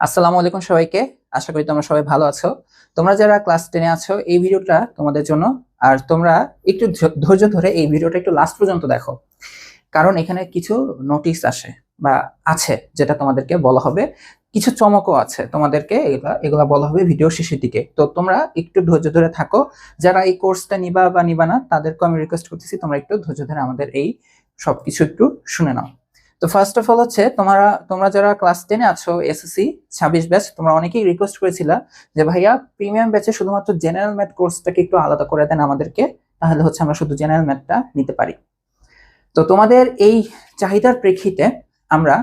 আসসালামু আলাইকুম সবাইকে। আশা করি তোমরা সবাই ভালো আছো। তোমরা যারা ক্লাস টেনে আছো, এই ভিডিওটা তোমাদের জন্য। আর তোমরা একটু ধৈর্য ধরে এই ভিডিওটা একটু লাস্ট পর্যন্ত দেখো। কারণ এখানে কিছু নোটিশ আসে বা আছে যেটা তোমাদেরকে বলা হবে। কিছু চমকও আছে তোমাদেরকে, এগুলা এগুলা বলা হবে ভিডিও শেষের দিকে। তো তোমরা একটু ধৈর্য ধরে থাকো। যারা এই কোর্সটা নিবা বা নিবা না তাদেরকে আমি রিকোয়েস্ট করতেছি, তোমরা একটু ধৈর্য ধরে আমাদের এই সবকিছু একটু শুনে নাও। তো ফার্স্ট অফ অল হচ্ছে, তোমরা তোমরা যারা ক্লাস টেনে আছো এসএসসি ছাব্বিশ ব্যাচ তোমরা অনেকেই রিকোয়েস্ট করেছিলা যে, ভাইয়া প্রিমিয়াম ব্যাচে শুধুমাত্র জেনারেল ম্যাথ কোর্সটাকে একটু আলাদা করে দেন আমাদেরকে, তাহলে হচ্ছে আমরা শুধু জেনারেল ম্যাথটা নিতে পারি। তো তোমাদের এই চাহিদার প্রেক্ষিতে আমরা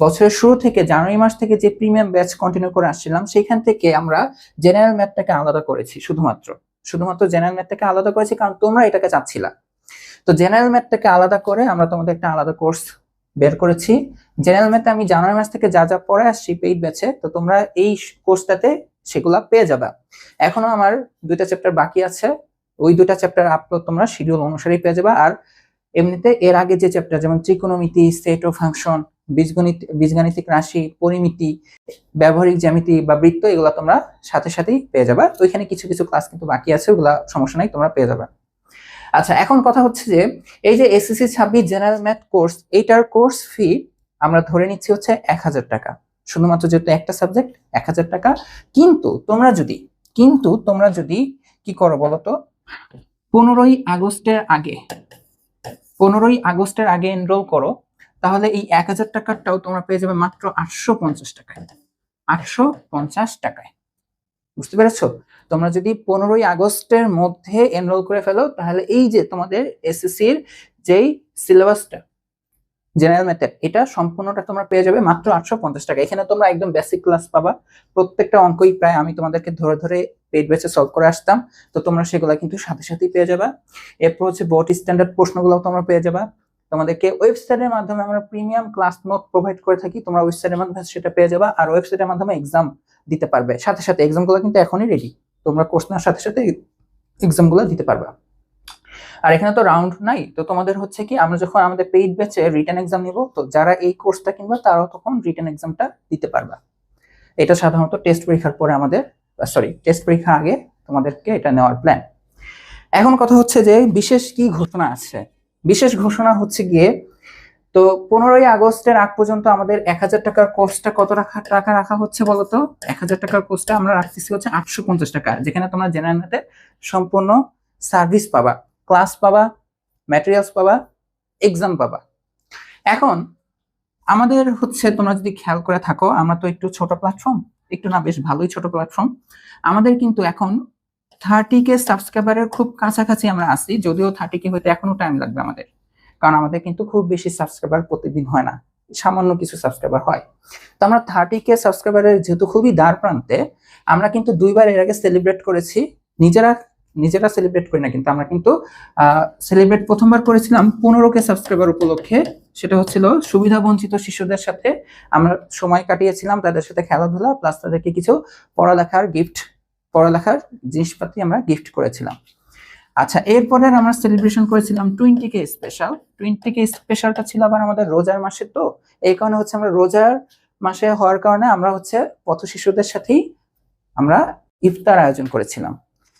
বছরের শুরু থেকে জানুয়ারি মাস থেকে যে প্রিমিয়াম ব্যাচ কন্টিনিউ করে আসছিলাম সেখান থেকে আমরা জেনারেল ম্যাথটাকে আলাদা করেছি, শুধুমাত্র। শুধুমাত্র জেনারেল ম্যাথটাকে আলাদা করেছি, কারণ তোমরা এটাকে চাচ্ছিলা। তো জেনারেল ম্যাথটাকে আলাদা করে আমরা তোমাদের একটা আলাদা কোর্স বের করেছি। জেনারেল ম্যাথে আমি জানুয়ারি মাস থেকে যা যা পড়ে আসছি পেইড ব্যাচে তো তোমরা এই কোর্সটাতে সেগুলা পেয়ে যাবে। এখনও আমার দুইটা চ্যাপ্টার বাকি আছে। ওই দুটা চ্যাপ্টার আপলোড তোমরা শিডিউল অনুসারেই পেয়ে যাবে। আর এমনিতে এর আগে যে চ্যাপ্টার যেমন ত্রিকোণমিতি সেট ও ফাংশন বীজগণিত, বীজগাণিতিক রাশি, পরিমিতি, ব্যবহারিক জ্যামিতি বা বৃত্ত, এগুলো তোমরা সাথে সাথেই পেয়ে যাবে। ওইখানে কিছু কিছু ক্লাস কিন্তু বাকি আছে, ওগুলা সমস্যা নাই, তোমরা পেয়ে যাবে। আচ্ছা এখন কথা হচ্ছে যে, এই যে এসএসসি ছাব্বিশ জেনারেল ম্যাথ কোর্স এইটার কোর্স ফি আমরা ধরে নিচ্ছি হচ্ছে এক হাজার টাকা। শুধুমাত্র যেহেতু একটা সাবজেক্ট এক হাজার টাকা। কিন্তু তোমরা যদি, কিন্তু তোমরা যদি কি করো বলো তো? পনেরোই আগস্টের আগে, পনেরোই আগস্টের আগে এনরোল করো, তাহলে এই এক হাজার টাকারটাও তোমরা পেয়ে যাবে মাত্র আটশো পঞ্চাশ টাকায়। আটশো পঞ্চাশ টাকায়। বুঝতে পেরেছ? তোমরা যদি পনেরোই আগস্টের মধ্যে এনরোল করে ফেলো, তাহলে এই যে তোমাদের এসএসসির যেই সিলেবাসটা জেনারেল ম্যাথের এটা সম্পূর্ণটা তোমরা পেয়ে যাবে মাত্র আটশো পঞ্চাশ টাকা। এখানে তোমরা একদম বেসিক ক্লাস পাবা। প্রত্যেকটা অঙ্কই প্রায় আমি তোমাদেরকে ধরে ধরে পেড বেচে সলভ করে আসতাম। তো তোমরা সেগুলো কিন্তু সাথে সাথেই পেয়ে যাবা। এরপর হচ্ছে বোর্ড স্ট্যান্ডার্ড প্রশ্নগুলো তোমরা পেয়ে যাবা। তোমাদেরকে ওয়েবসাইটের মাধ্যমে আমরা প্রিমিয়াম ক্লাস নোট প্রোভাইড করে থাকি। তোমরা ওয়েবসাইটের মাধ্যমে সেটা পেয়ে যাবা। আর ওয়েবসাইটের মাধ্যমে এক্সাম দিতে পারবে। সাথে সাথে এক্সামগুলো কিন্তু এখনই রেডি তোমরা নেওয়ার সাথে সাথে এক্সামগুলো দিতে পারবা। আর এখানে তো রাউন্ড নাই, তো তোমাদের হচ্ছে কি, আমরা যখন আমাদের পেইড ব্যাচে রিটার্ন এক্সাম নিব, তো যারা এই কোর্সটা কিনবা, তারাও তখন রিটার্ন এক্সামটা দিতে পারবা। এটা সাধারণত টেস্ট পরীক্ষার পরে আমাদের সরি টেস্ট পরীক্ষার আগে তোমাদেরকে এটা নেওয়ার প্ল্যান এখন কথা হচ্ছে যে, বিশেষ কি ঘোষণা আছে? বিশেষ ঘোষণা হচ্ছে গিয়ে তো পনেরোই আগস্টের আগ পর্যন্ত আমাদের এক হাজার টাকার কোর্সটা কত রাখা, টাকা রাখা হচ্ছে বলতো? এক হাজার টাকার কোর্সটা আমরা রাখতেছি হচ্ছে আটশো পঞ্চাশ টাকা, যেখানে তোমরা জেনারেল ম্যাথে সম্পূর্ণ সার্ভিস পাবা ক্লাস পাবা ম্যাটেরিয়ালস পাবা এক্সাম পাবা। এখন আমাদের হচ্ছে তোমরা যদি খেয়াল করে থাকো, আমরা তো একটু ছোট প্ল্যাটফর্ম একটু না বেশ ভালোই ছোট প্ল্যাটফর্ম আমাদের কিন্তু এখন থার্টি কে সাবস্ক্রাইবারের খুব কাছাকাছি আমরা আসি যদিও থার্টি কে হইতে এখনও টাইম লাগবে আমাদের। কারণ আমাদের কিন্তু খুব বেশি সাবস্ক্রাইবার প্রতিদিন হয় না, সামান্য কিছু সাবস্ক্রাইবার হয়। তো আমরা থার্টি কে সাবস্ক্রাইবারের যেহেতু খুবই দ্বার প্রান্তে, আমরা কিন্তু দুইবার এর আগে সেলিব্রেট করেছি। নিজেরা নিজেরা সেলিব্রেট করি না কিন্তু, আমরা কিন্তু সেলিব্রেট প্রথমবার করেছিলাম পনেরো কে সাবস্ক্রাইবার উপলক্ষে। সেটা হচ্ছিল সুবিধা বঞ্চিত শিশুদের সাথে। আমরা সময় কাটিয়েছিলাম তাদের সাথে খেলাধুলা প্লাস তাদেরকে কিছু পড়ালেখার গিফট পড়ালেখার জিনিসপাতি আমরা গিফট করেছিলাম। আচ্ছা এরপরে আমরা সেলিব্রেশন করেছিলাম twenty K special twenty K স্পেশালটা ছিল আবার আমাদের রোজার মাসে তো। এই কারণে হচ্ছে আমরা রোজার মাসে হওয়ার কারণে আমরা হচ্ছে পথ শিশুদের সাথেই আমরা ইফতার আয়োজন করেছিলাম।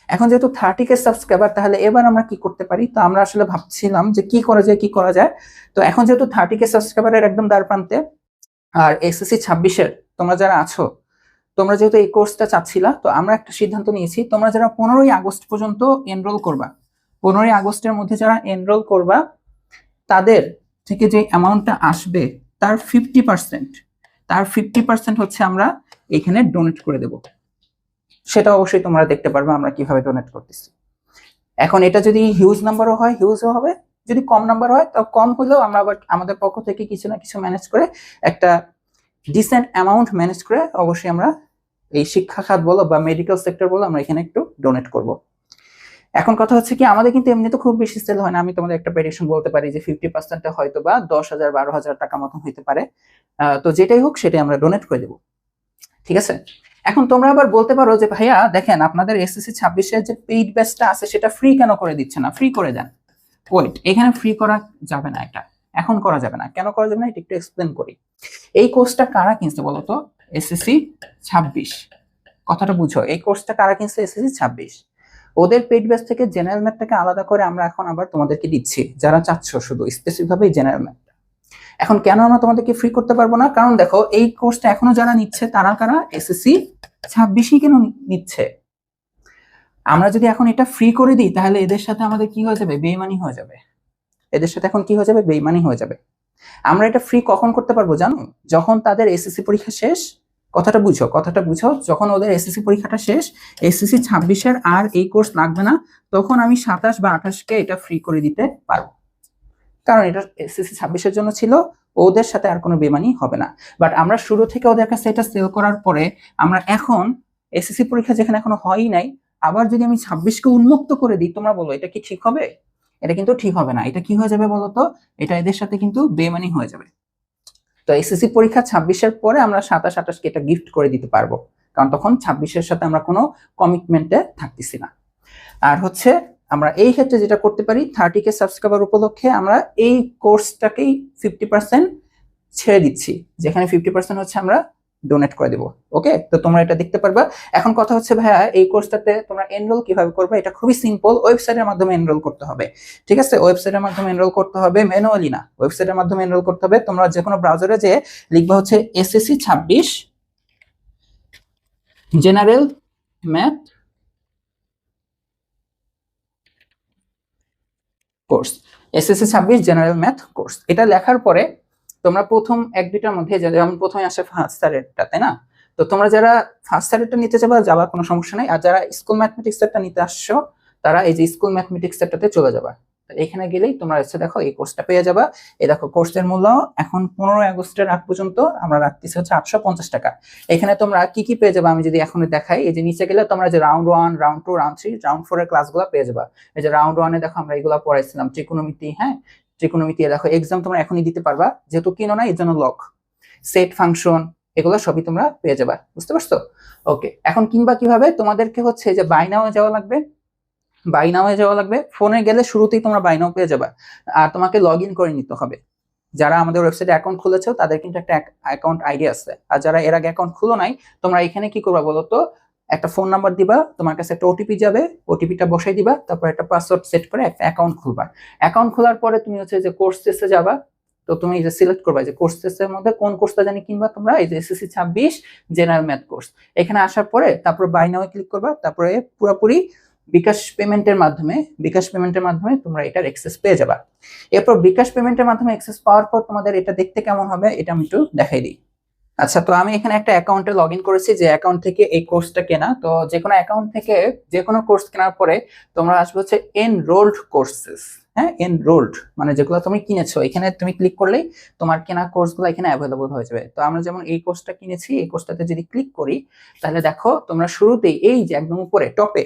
এখন যেহেতু থার্টি কে সাবস্ক্রাইবার তাহলে এবার আমরা কি করতে পারি? তো আমরা আসলে ভাবছিলাম যে কি করা যায়, কি করা যায়। তো এখন যেহেতু থার্টি কে সাবস্ক্রাইবারের একদম দ্বার প্রান্তে আর এসএসসি ছাব্বিশের, তোমরা যারা আছো তোমরা যেহেতু এই কোর্সটা চাচ্ছিলা, তো আমরা একটা সিদ্ধান্ত নিয়েছি, তোমরা যারা পনেরোই আগস্ট পর্যন্ত এনরোল করবা, পনেরোই আগস্টের মধ্যে যারা এনরোল করবা, তাদের থেকে যে অ্যামাউন্টটা আসবে, তার ফিফটি পার্সেন্ট তার ফিফটি পার্সেন্ট হচ্ছে আমরা এখানে ডোনেট করে দেব। সেটা অবশ্যই তোমরা দেখতে পারবে, আমরা কীভাবে ডোনেট করতেছি। এখন এটা যদি হিউজ নাম্বারও হয় হিউজও হবে, যদি কম নাম্বার হয় তাও কম হলেও আমরা আবার আমাদের পক্ষ থেকে কিছু না কিছু ম্যানেজ করে একটা ডিসেন্ট অ্যামাউন্ট ম্যানেজ করে অবশ্যই আমরা এই শিক্ষা খাত বলো বা মেডিকেল সেক্টর বলো, আমরা এখানে একটু ডোনেট করব। এখন কথা হচ্ছে কি, আমাদের কিন্তু এমনি তো খুব বেশি সেল হয় না। আমি তোমাদের একটা প্রেডিকশন বলতে পারি যে ফিফটি পার্সেন্টে হয়তো বা দশ হাজার, বারো হাজার টাকা মতন হইতে পারে। তো যেটাই হোক, সেটাই আমরা ডোনেট করে দেবো। ঠিক আছে? এখন তোমরা আবার বলতে পারো যে, ভাইয়া, দেখেন, আপনাদের এসএসসি ছাব্বিশের যে পেইড ব্যাচটা আছে, সেটা ফ্রি কেন করে দিচ্ছে না? ফ্রি করে দেন। ওয়েট এখানে ফ্রি করা যাবে না এটা। এখন করা যাবে না। কেন করা যাবে না? এটা একটু এক্সপ্লেন করি। এই কোর্সটা কারা কিনছে বলতো এসএসসি ছাব্বিশ। কথাটা বুঝো, এই কোর্সটা কারা কিনছে? এসএসসি ছাব্বিশ। ওদের পেড ব্যাচ থেকে জেনারেল ম্যাথটাকে আলাদা করে আমরা এখন আবার তোমাদেরকে দিচ্ছি। যারা চাচ্ছ শুধু স্পেসিফিক ভাবে জেনারেল ম্যাথটা এখন কেন আমরা তোমাদেরকে ফ্রি করতে পারব না? কারণ দেখো, এই কোর্সটা এখনও যারা নিচ্ছে, তারা কারা? এসএসসি ছাব্বিশই কেন নিচ্ছে? আমরা যদি এখন এটা ফ্রি করে দিই, তাহলে এদের সাথে আমাদের কি হয়ে যাবে? বেইমানি হয়ে যাবে। এদের সাথে এখন কি হয়ে যাবে? বেইমানি হয়ে যাবে। আমরা এটা ফ্রি কখন করতে পারব জানো? যখন তাদের এসএসসি পরীক্ষা শেষ কথাটা বুঝো কথাটা বুঝো। যখন ওদের এসএসসি পরীক্ষাটা শেষ এসএসসি ছাব্বিশের আর এই কোর্স লাগবে না, তখন আমি সাতাশ বা আঠাশকে এটা ফ্রি করে দিতে পারব। কারণ এটা এসএসসি ছাব্বিশের জন্য ছিল, ওদের সাথে আর কোনো বেমানি হবে না। বাট আমরা শুরু থেকে ওদের কাছে এটা সেল করার পরে, আমরা এখন এসএসসি পরীক্ষা যেখানে এখনও হয়ই নাই, আবার যদি আমি ছাব্বিশকে উন্মুক্ত করে দিই, তোমরা বলো, এটা কি ঠিক হবে? এটা কিন্তু ঠিক হবে না। এটা কি হয়ে যাবে বলতো এটা এদের সাথে কিন্তু বেমানি হয়ে যাবে। তো এসএসসি পরীক্ষা ছাব্বিশের পরে আমরা সাতাশ আঠাশকে এটা গিফট করে দিতে পারব। কারণ তখন ছাব্বিশের সাথে আমরা কোনো কমিটমেন্টে থাকতেছি না। আর হচ্ছে আমরা এই ক্ষেত্রে যেটা করতে পারি থার্টি কে সাবস্ক্রাইবার উপলক্ষে আমরা এই কোর্সটাকেই ফিফটি পার্সেন্ট ছেড়ে দিচ্ছি। যেখানে ফিফটি পার্সেন্ট হচ্ছে আমরা ডোনেট করে দেবো ওকে তো তোমরা এটা দেখতে পারবা। এখন কথা হচ্ছে, ভাইয়া, এই কোর্সটাতে তোমরা এনরোল কীভাবে করবে? এটা খুবই সিম্পল ওয়েবসাইটের মাধ্যমে এনরোল করতে হবে, ঠিক আছে? ওয়েবসাইটের মাধ্যমে এনরোল করতে হবে ম্যানুয়ালি না ওয়েবসাইটের মাধ্যমে এনরোল করতে হবে। তোমরা যে কোনো ব্রাউজারে যে লিখবা হচ্ছে এসএসসি ছাব্বিশ জেনারেল ম্যাথ কোর্স এসএসসি ছাব্বিশ জেনারেল ম্যাথ কোর্স এটা লেখার পরে তোমরা প্রথম এক দুইটার মধ্যে যেমন প্রথমে আসে ফার্স্ট স্যারেরটা তাই না? তো তোমরা যারা ফার্স্ট স্যারেরটা নিতে যাবা যাবা কোনো সমস্যা নাই। আর যারা স্কুল ম্যাথমেটিক্স এরটা নিতে আসছো, তারা এই যে স্কুল ম্যাথমেটিক্স এরটাতে চলে যাবা। এখানে গেলেই তোমরা এসে দেখো এই কোর্সটা পেয়ে যাবা। এই দেখো কোর্সের মূল্য এখন পনেরো আগস্টের আগ পর্যন্ত আমরা রাখতেছি হচ্ছে আটশো পঞ্চাশ টাকা। এখানে তোমরা কি কি পেয়ে যাবে আমি যদি এখন দেখাই। এই যে নিচে গেলে তোমরা যে round one round two round three round four এর ক্লাসগুলো পেয়ে যাবা। এই যে রাউন্ড ওয়ানে দেখো আমরা এগুলো পড়াইছিলাম ত্রিকোণমিতি হ্যাঁ? ত্রিকোণমিতি দেখো এক্সাম তোমরা এখনই দিতে পারবা, যেহেতু কিনো না এর জন্য লক সেট ফাংশন এগুলো সবই তোমরা পেয়ে যাবা, বুঝতে পারছ? ওকে এখন কিংবা কীভাবে? তোমাদেরকে হচ্ছে যে বাইনাও যাওয়া লাগবে বাইনামে যাওয়া লাগবে ফোনে গেলে শুরুতেই তোমরা বাইনাও পেয়ে যাবা, আর তোমাকে লগ করে নিতে হবে। যারা আমাদের ওয়েবসাইটে অ্যাকাউন্ট খুলেছো, তাদের কিন্তু একটা অ্যাকাউন্ট আইডি আছে, আর যারা এর আগে অ্যাকাউন্ট খুলো নাই, তোমরা এখানে কি করবা বলো তো একটা ফোন নাম্বার দিবা, তোমার কাছে একটা ওটিপি যাবে ওটিপিটা বসাই দিবা, তারপর একটা পাসওয়ার্ড সেট করে একটা অ্যাকাউন্ট খুলবা। অ্যাকাউন্ট খোলার পরে তুমি হচ্ছে যে কোর্স টেস্টে যাবা, তো তুমি যে সিলেক্ট করবা যে কোর্স টেস্টের মধ্যে কোন কোর্সটা জানি কিনবা তোমরা, এই যে এসএসসি ছাব্বিশ জেনারেল ম্যাথ কোর্স এখানে আসার পরে তারপর বাই নাও ক্লিক করবা, তারপরে পুরোপুরি বিকাশ পেমেন্টের মাধ্যমে, বিকাশ পেমেন্টের মাধ্যমে তোমরা এটার এক্সেস পেয়ে যাবা। এরপর বিকাশ পেমেন্টের মাধ্যমে এক্সেস পাওয়ার পর তোমাদের এটা দেখতে কেমন হবে, এটা আমি একটু দেখাই দিই। আচ্ছা তো আমি এখানে একটা অ্যাকাউন্টে লগ ইন করেছি যে অ্যাকাউন্ট থেকে এই কোর্সটা কেনা। তো যে কোনো অ্যাকাউন্ট থেকে যে কোনো কোর্স কেনার পরে তোমরা আসবে হচ্ছে এনরোল্ড কোর্সেস হ্যাঁ? এনরোল্ড মানে যেগুলো তুমি কিনেছো। এখানে তুমি ক্লিক করলেই তোমার কেনা কোর্সগুলো এখানে অ্যাভেলেবল হয়ে যাবে। তো আমরা যেমন এই কোর্সটা কিনেছি, এই কোর্সটাতে যদি ক্লিক করি, তাহলে দেখো তোমরা শুরুতেই এই যে একদম উপরে টপে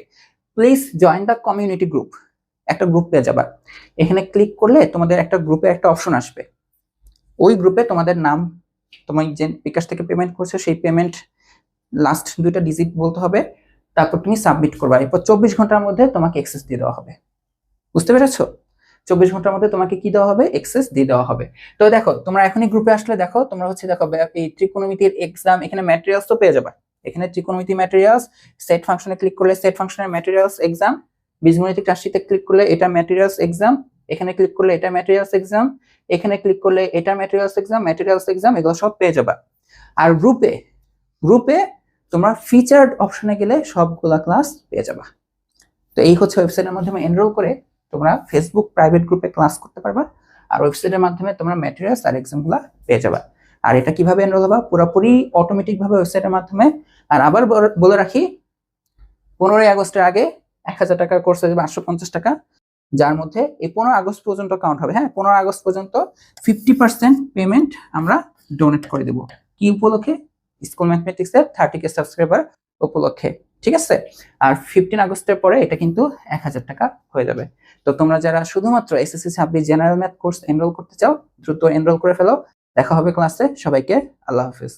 please join the community group একটা গ্রুপ পেয়ে যাবা। এখানে ক্লিক করলে তোমাদের একটা গ্রুপে একটা অপশন আসবে। ওই গ্রুপে তোমাদের নাম তুমি যে বিকাশ থেকে পেমেন্ট করছ, সেই পেমেন্ট লাস্ট দুইটা ডিজিট বলতে হবে। তারপর তুমি সাবমিট করবা। এরপর চব্বিশ ঘণ্টার মধ্যে তোমাকে এক্সেস দিয়ে দেওয়া হবে। বুঝতে পেরেছ? চব্বিশ ঘণ্টার মধ্যে তোমাকে কি দেওয়া হবে? এক্সেস দিয়ে দেওয়া হবে। তো দেখো, তোমরা এখনই গ্রুপে আসলে দেখো, তোমরা হচ্ছে দেখো এই ত্রিকোণমিতির এক্সাম এখানে ম্যাটেরিয়ালস তো পেয়ে যাবে। এখানে ত্রিকোণমিতি ম্যাটেরিয়ালস সেট ফাংশনে ক্লিক করলে সেট ফাংশনের ম্যাটেরিয়ালস এক্সাম বীজগণিতিক রাশিতে ক্লিক করলে এটা ম্যাটেরিয়ালস এক্সাম এখানে ক্লিক করলে এটা ম্যাটেরিয়ালস এক্সাম এখানে ক্লিক করলে এটা ম্যাটেরিয়ালস এক্সাম ম্যাটেরিয়ালস এক্সাম এগুলো সব পেয়ে যাবা। আর গ্রুপে গ্রুপে তোমরা ফিচার্ড অপশনে গেলে সবগুলা ক্লাস পেয়ে যাবা। তো এই হচ্ছে ওয়েবসাইটের মাধ্যমে এনরোল করে তোমরা ফেসবুক প্রাইভেট গ্রুপে ক্লাস করতে পারবা। আর ওয়েবসাইটের মাধ্যমে তোমরা ম্যাটেরিয়ালস আর এক্সামগুলো পেয়ে যাবা। আর এটা কীভাবে এনরোল হবা? পুরোপুরি অটোমেটিকভাবে ওয়েবসাইটের মাধ্যমে। আর আবার বলে রাখি, পনেরোই আগস্টের আগে এক হাজার টাকার কোর্স হয়ে যাবে আটশো পঞ্চাশ টাকা। যার মধ্যে এই পনেরো আগস্ট পর্যন্ত কাউন্ট হবে। হ্যাঁ পনেরো আগস্ট পর্যন্ত ফিফটি পার্সেন্ট পেমেন্ট আমরা ডোনেট করে দেবো। কি উপলক্ষে? স্কুল ম্যাথমেটিক্স এর থার্টি কে সাবস্ক্রাইবার উপলক্ষে, ঠিক আছে? আর ফিফটিন আগস্টের পরে এটা কিন্তু এক হাজার টাকা হয়ে যাবে। তো তোমরা যারা শুধুমাত্র এসএসসি ছাব্বিশ জেনারেল ম্যাথ কোর্স এনরোল করতে চাও, দ্রুত এনরোল করে ফেলো। দেখা হবে ক্লাসে সবাইকে আল্লাহ হাফিজ।